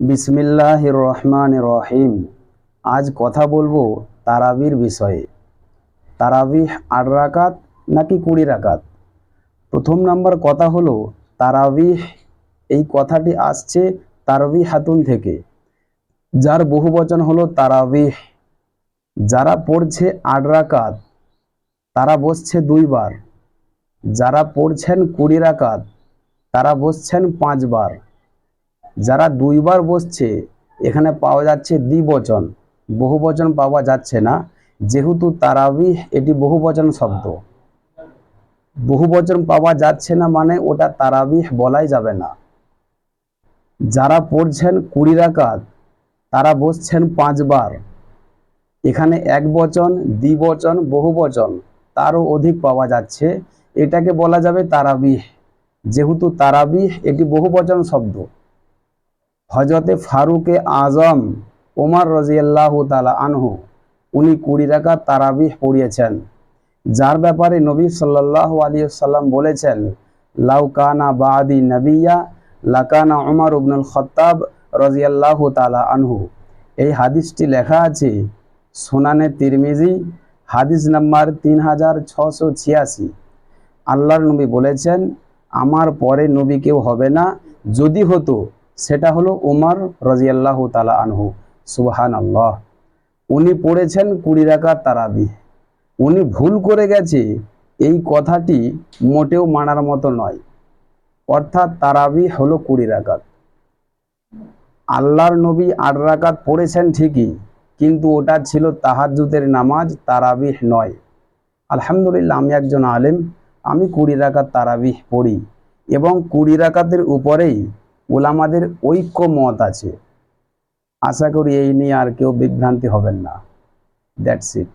বিসমিল্লাহ রহমান রহিম আজ কথা বলব তারাবির বিষয়ে। তারাবিহ আট রাকাত নাকি কুড়ি রাকাত? প্রথম নাম্বার কথা হলো, তারাবিহ, এই কথাটি আসছে তারবি হাতুন থেকে। যার বহু বচন হলো তারাবিহ। যারা পড়ছে আট রাকাত, তারা বসছে দুইবার। যারা পড়ছেন কুড়ি রাকাত, তারা বসছেন পাঁচবার। যারা দুইবার বসছে, এখানে পাওয়া যাচ্ছে দ্বিবচন। বহুবচন পাওয়া যাচ্ছে না, যেহেতু তারাবিহ এটি বহুবচন শব্দ। বহুবচন পাওয়া যাচ্ছে না মানে ওটা তারাবিহ বলাই যাবে না। যারা পড়ছেন কুড়ি রাকাত তারা বসছেন পাঁচবার। এখানে এক বচন দ্বিবচন, বহুবচন, তারও অধিক পাওয়া যাচ্ছে। এটাকে বলা যাবে তারাবিহ। যেহেতু তারাবিহ এটি বহুবচন শব্দ। হজরতে ফারুকে আজম ওমর রাজিয়াল্লাহ তালা আনহু, উনি কুড়ি রাকাত তারাবিহ পড়িয়েছেন। যার ব্যাপারে নবী সাল্লাহ আলী সাল্লাম বলেছেন লাউকানা বাদি নবিয়া, লাকানা ওমর উবনুল খত্তাব রাজিয়াল্লাহ তালা আনহু। এই হাদিসটি লেখা আছে সোনানে তিরমিজি, হাদিস নাম্বার তিন হাজার ছশো ছিয়াশি। আল্লাহর নবী বলেছেন, আমার পরে নবী কেউ হবে না। যদি হতো সেটা হলো উমর রাজিয়াল্লাহ তালা আনহু। সুবহান আল্লাহ উনি পড়েছেন কুড়ি রাকাত তারাবি উনি ভুল করে গেছে, এই কথাটি মোটেও মানার মতো নয়। অর্থাৎ তারাবি হলো কুড়ি রাকাত। আল্লাহর নবী আট রাকাত পড়েছেন ঠিকই, কিন্তু ওটা ছিল তাহাজুদের নামাজ, তারাবিহ নয়। আলহামদুলিল্লাহ, আমি একজন আলেম, আমি কুড়ি রাকাত তারাবিহ পড়ি এবং কুড়ি রাকাতের উপরেই ওলামাদের ঐক্য মত আছে। আশা করি এই নিয়ে আর কেউ বিভ্রান্তি হবেন না। That's it